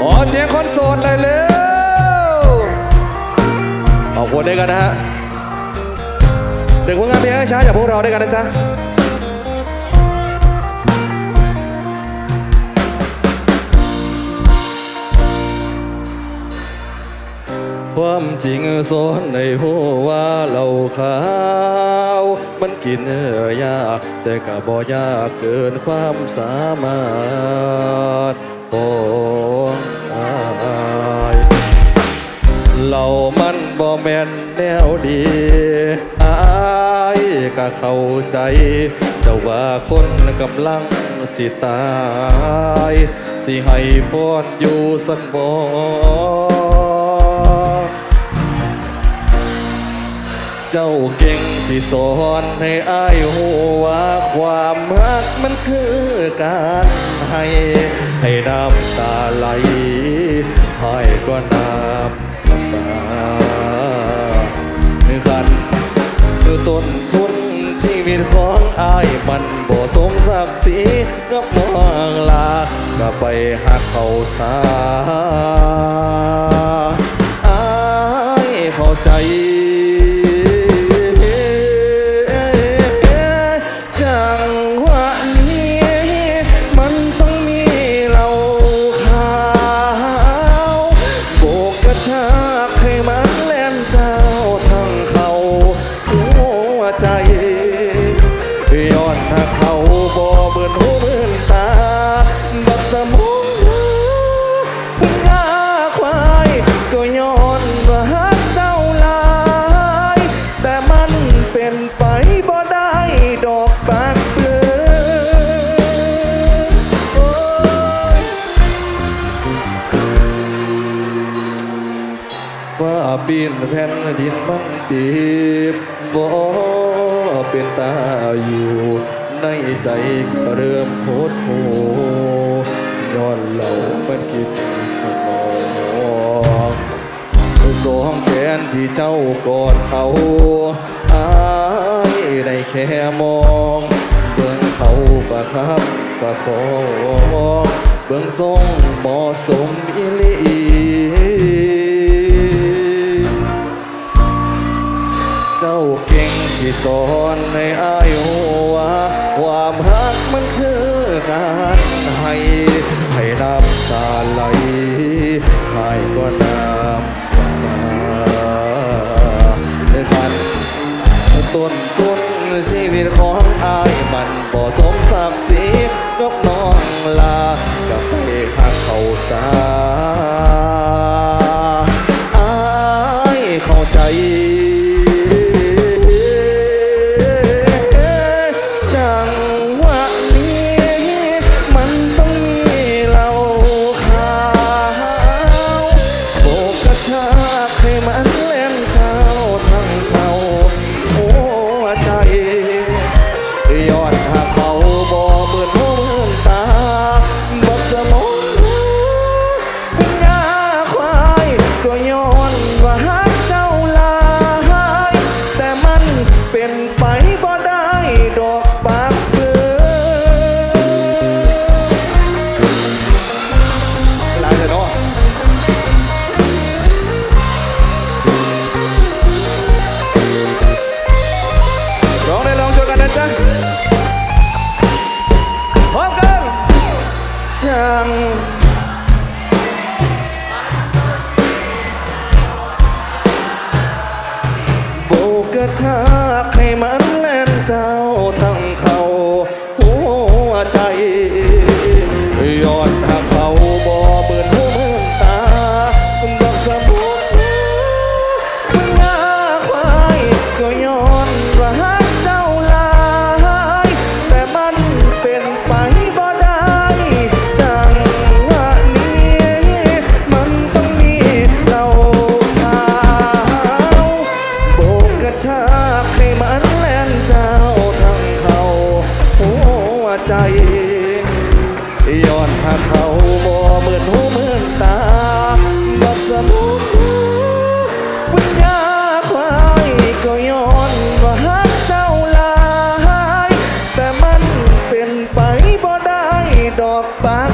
ขอเสียงคนโสดหน่อยเร็วขอบคุณด้วยกันนะฮะหนึ่งผลงานเพลงช้าจากพวกเราด้วยกันนะจ๊ะ ความจริงสอนในหัวว่าเราขาว มันกินเนื้อยาก แต่ก็บ่ยากเกินความสามารถของอายเรามันบ่แม่นแนวดีอายก็เข้าใจ เจ้าว่าคนกำลังสิตาย สิให้ฟอนอยู่สันบ่ เจ้าเก่งที่สอนให้อายหัวความรักมันคือการให้ให้น้ำตาไหลให้ก็น้ำตาขันคือต้นทุนชีวิตของอายมันบ่สมศักดิ์ศรีกับน้องลาก็ไปหักเขาสาอายเข้าใจ ว ปีนแผ่นดินมันตีบบ่เป็นตาอยู่ ในใจก็เริ่มโหดโหย้อนเรามันคิดสมองสวมแขนที่เจ้ากอดเขาอายได้แค่มองเบื้องเขาประคับประคองเบื้องทรงเหมาะสมอิลี เจ้าเก่งที่สอนในอายุว่าความรักมันคือการให้ให้น้ำตาไหลให้ก็น้ำตาในฝันต้นทุนชีวิตของอายมันบ่สมศักดิ์ศรีนกน้ ง โบกทา ใจย้อนหาเขาบ่เหมือนหูเหมือนตา บักสมุดปัญญาควายก็ย้อนว่าหักเจ้าลาย แต่มันเป็นไปบ่ได้ดอกปัก